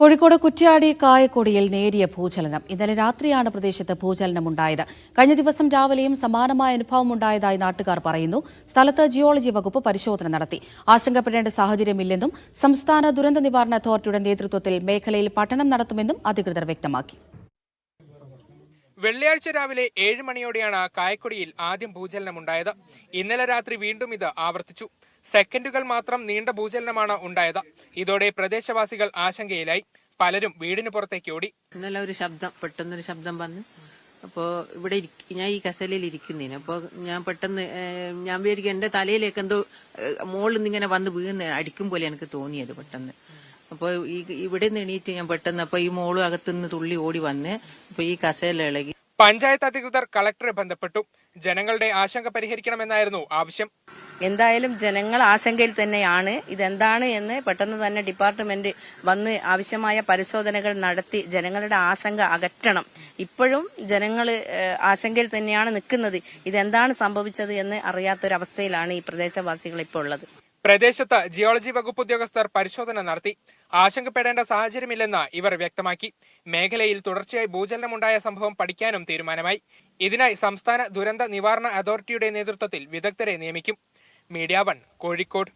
കോഴിക്കോട് കുറ്റ്യാടി കായക്കൊടിയിൽ നേരിയ ഭൂചലനം. ഇന്നലെ രാത്രിയാണ് പ്രദേശത്ത് ഭൂചലനമുണ്ടായത്. കഴിഞ്ഞ ദിവസം രാവിലെയും സമാനമായ അനുഭവം ഉണ്ടായതായി നാട്ടുകാർ പറയുന്നു. സ്ഥലത്ത് ജിയോളജി വകുപ്പ് പരിശോധന നടത്തി. ആശങ്കപ്പെടേണ്ട സാഹചര്യമില്ലെന്നും സംസ്ഥാന ദുരന്ത നിവാരണ അതോറിറ്റിയുടെ നേതൃത്വത്തിൽ മേഖലയിൽ പഠനം നടത്തുമെന്നും അധികൃതർ വ്യക്തമാക്കി. വെള്ളിയാഴ്ച രാവിലെ ഏഴ് മണിയോടെയാണ് കായക്കൊടിയിൽ ആദ്യം ഭൂചലനമുണ്ടായത്. ഇന്നലെ രാത്രി വീണ്ടും ഇത് ആവർത്തിച്ചു. സെക്കൻഡുകൾ മാത്രം നീണ്ട ഭൂചലനമാണ് ഉണ്ടായത്. ഇതോടെ പ്രദേശവാസികൾ ആശങ്കയിലായി. പലരും വീടിന് പുറത്തേക്ക് ഓടി. ഇന്നലെ ഒരു ശബ്ദം പെട്ടെന്നൊരു ശബ്ദം വന്ന് അപ്പോ ഇവിടെ ഞാൻ ഈ കസേലയിൽ ഇരിക്കുന്നതിന് അപ്പോൾ ഞാൻ പെട്ടെന്ന് ഞാൻ വിചാരിക്കും എന്റെ തലയിലേക്ക് എന്തോ മോളിൽ നിന്ന് ഇങ്ങനെ വന്ന് വീഴുന്ന അടിക്കും പോലെ എനിക്ക് തോന്നിയത് പെട്ടെന്ന്. അപ്പോൾ ഈ ഇവിടെ നിന്ന് എണീറ്റ് ഞാൻ പെട്ടെന്ന് അപ്പൊ ഈ മോളും അകത്തുനിന്ന് തുള്ളി ഓടി വന്ന് അപ്പൊ ഈ കസേല ഇളകി. പഞ്ചായത്ത് അധികൃതർ കളക്ടറെ ബന്ധപ്പെട്ടു. ജനങ്ങളുടെ ആശങ്ക പരിഹരിക്കണമെന്നായിരുന്നു ആവശ്യം. എന്തായാലും ജനങ്ങൾ ആശങ്കയിൽ തന്നെയാണ്. ഇതെന്താണ് എന്ന് പെട്ടെന്ന് തന്നെ ഡിപ്പാർട്ട്മെന്റ് വന്ന് ആവശ്യമായ പരിശോധനകൾ നടത്തി ജനങ്ങളുടെ ആശങ്ക അകറ്റണം. ഇപ്പോഴും ജനങ്ങൾ ആശങ്കയിൽ തന്നെയാണ് നിൽക്കുന്നത്. ഇതെന്താണ് സംഭവിച്ചത് എന്ന് അറിയാത്തൊരവസ്ഥയിലാണ് ഈ പ്രദേശവാസികൾ ഇപ്പോൾ ഉള്ളത്. പ്രദേശത്ത് ജിയോളജി വകുപ്പ് ഉദ്യോഗസ്ഥർ പരിശോധന നടത്തി. ആശങ്കപ്പെടേണ്ട സാഹചര്യമില്ലെന്ന് ഇവർ വ്യക്തമാക്കി. മേഖലയിൽ തുടർച്ചയായി ഭൂചലനമുണ്ടായ സംഭവം പഠിക്കാനും തീരുമാനമായി. ഇതിനായി സംസ്ഥാന ദുരന്ത നിവാരണ അതോറിറ്റിയുടെ നേതൃത്വത്തിൽ വിദഗ്ധരെ നിയമിക്കും. Media one Kozhikode.